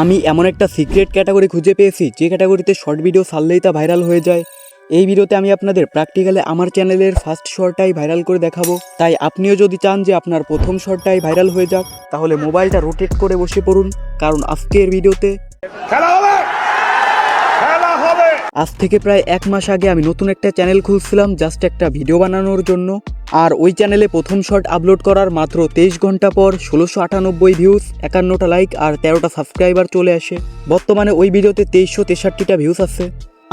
আমি এমন একটা সিক্রেট ক্যাটাগরি খুঁজে পেয়েছি, যে ক্যাটাগরিতে শর্ট ভিডিও সারলেই তা ভাইরাল হয়ে যায়। এই ভিডিওতে আমি আপনাদের প্র্যাকটিক্যালে আমার চ্যানেলের ফার্স্ট শর্টটাই ভাইরাল করে দেখাবো। তাই আপনিও যদি চান যে আপনার প্রথম শর্টটাই ভাইরাল হয়ে যাক, তাহলে মোবাইলটা রোটেট করে বসে পড়ুন, কারণ আজকের ভিডিওতে খেলা আজ থেকে প্রায় এক মাস আগে আমি নতুন একটা চ্যানেল খুলছিলাম জাস্ট একটা ভিডিও বানানোর জন্য। আর ওই চ্যানেলে প্রথম শর্ট আপলোড করার মাত্র তেইশ ঘণ্টা পর ষোলোশো আটানব্বই ভিউজ একান্নটা লাইক আর তেরোটা সাবস্ক্রাইবার চলে আসে। বর্তমানে ওই ভিডিওতে তেইশশো তেষট্টিটা ভিউজ আছে।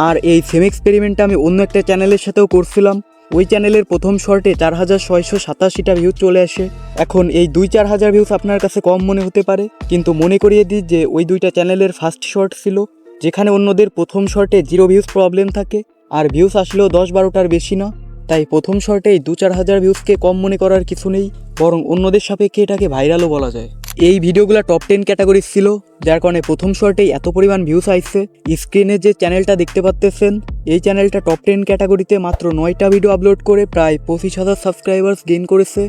আর এই সেম এক্সপেরিমেন্টটা আমি অন্য একটা চ্যানেলের সাথেও করছিলাম। ওই চ্যানেলের প্রথম শর্টে চার হাজার ছয়শো সাতাশিটা ভিউজ চলে আসে। এখন এই দুই চার হাজার ভিউজ আপনার কাছে কম মনে হতে পারে, কিন্তু মনে করিয়ে দিই যে ওই দুইটা চ্যানেলের ফার্স্ট শর্ট ছিল। যেখানে অন্যদের প্রথম শর্টে জিরো ভিউজ প্রবলেম থাকে, আর ভিউজ আসলেও দশ বারোটার বেশি না। তাই প্রথম শর্টেই দু চার হাজার ভিউজকে কম মনে করার কিছু নেই, বরং অন্যদের সাপেক্ষে এটাকে ভাইরালও বলা যায়। এই ভিডিওগুলো টপ টেন ক্যাটাগরি ছিল, যার কারণে প্রথম শর্টেই এত পরিমাণ ভিউজ আইছে। স্ক্রিনে যে চ্যানেলটা দেখতে পাচ্তেছেন এই চ্যানেলটা টপ টেন ক্যাটাগরিতে মাত্র নয়টা ভিডিও আপলোড করে প্রায় পঁচিশ হাজার সাবস্ক্রাইবার্স গেইন করেছে।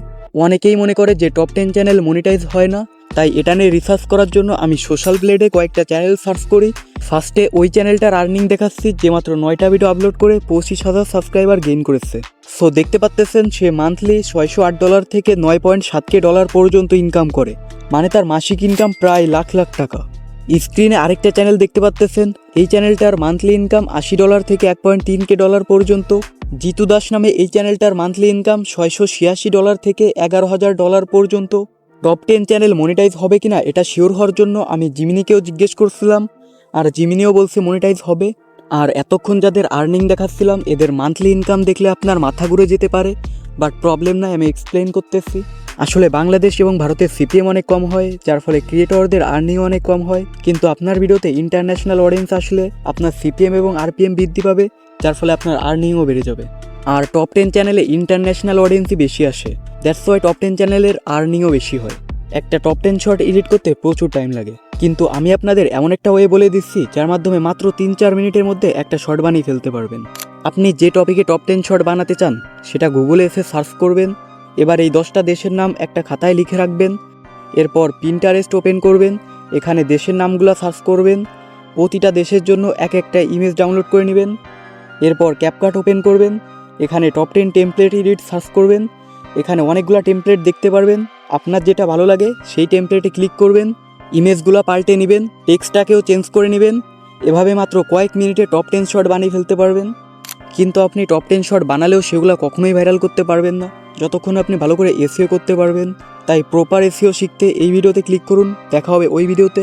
অনেকেই মনে করে যে টপ টেন চ্যানেল মনিটাইজ হয় না, তাই এটা নিয়ে রিসার্চ করার জন্য আমি সোশ্যাল প্লেটে কয়েকটা চ্যানেল সার্চ করি। ফার্স্টে ওই চ্যানেলটার আর্নিং দেখাচ্ছি, যে মাত্র নয়টা ভিডিও আপলোড করে পঁচিশ হাজার সাবস্ক্রাইবার গেইন করেছে। সো দেখতে পাচ্তেছেন সে মান্থলি ছয়শো আট ডলার থেকে নয় পয়েন্ট সাত কে ডলার পর্যন্ত ইনকাম করে। মানে তার মাসিক ইনকাম প্রায় লাখ লাখ টাকা। স্ক্রিনে আরেকটা চ্যানেল দেখতে পাচ্তেছেন এই চ্যানেলটার মান্থলি ইনকাম আশি ডলার থেকে এক পয়েন্ট তিন কে ডলার পর্যন্ত। জিতু দাস নামে এই চ্যানেলটার মান্থলি ইনকাম ছয়শো ছিয়াশি ডলার থেকে এগারো হাজার ডলার পর্যন্ত। টপ টেন চ্যানেল মনিটাইজ হবে কিনা, এটা শিওর হওয়ার জন্য আমি জিমিনিকেও জিজ্ঞেস করছিলাম। আর জিমিনিও বলছে মনিটাইজ হবে। আর এতক্ষণ যাদের আর্নিং দেখাচ্ছিলাম, এদের মান্থলি ইনকাম দেখলে আপনার মাথা ঘুরে যেতে পারে। বাট প্রবলেম নাই, আমি এক্সপ্লেন করতেছি। আসলে বাংলাদেশ এবং ভারতের সিপিএম অনেক কম হয়, যার ফলে ক্রিয়েটরদের আর্নিং অনেক কম হয়। কিন্তু আপনার ভিডিওতে ইন্টারন্যাশনাল অডিয়েন্স আসলে আপনার সিপিএম এবং আরপিএম বৃদ্ধি পাবে, যার ফলে আপনার আর্নিংও বেড়ে যাবে। আর টপ টেন চ্যানেলে ইন্টারন্যাশনাল অডিয়েন্সই বেশি আসে। দ্যাটস ওয়াই টপ টেন চ্যানেলের আর্নিংও বেশি হয়। একটা টপ টেন শর্ট এডিট করতে প্রচুর টাইম লাগে। কিন্তু আমি আপনাদের এমন একটা ওয়ে বলে দিচ্ছি, যার মাধ্যমে মাত্র তিন চার মিনিটের মধ্যে একটা শর্ট বানিয়ে ফেলতে পারবেন। আপনি যে টপিকে টপ টেন শর্ট বানাতে চান, সেটা গুগলে এসে সার্চ করবেন, এবার এই দশটা দেশের নাম একটা খাতায় লিখে রাখবেন, এরপর পিন্টারেস্ট ওপেন করবেন, এখানে দেশের নামগুলো সার্চ করবেন, প্রতিটা দেশের জন্য এক একটা ইমেজ ডাউনলোড করে নেবেন, এরপর ক্যাপকাট ওপেন করবেন, এখানে top ten template edit search করবেন, এখানে অনেকগুলো টেমপ্লেট দেখতে পারবেন, আপনার যেটা ভালো লাগে সেই টেমপ্লেটে ক্লিক করবেন ইমেজগুলো পাল্টে নেবেন, টেক্সটটাকেও চেঞ্জ করে নেবেন, এভাবে মাত্র কয়েক মিনিটে টপ টেন শট বানিয়ে ফেলতে পারবেন। কিন্তু আপনি টপ টেন শট বানালেও সেগুলো কখনোই ভাইরাল করতে পারবেন না। যতক্ষণ আপনি ভালো করে এসিও করতে পারবেন, তাই প্রপার এসিও শিখতে এই ভিডিওতে ক্লিক করুন। দেখা হবে ওই ভিডিওতে।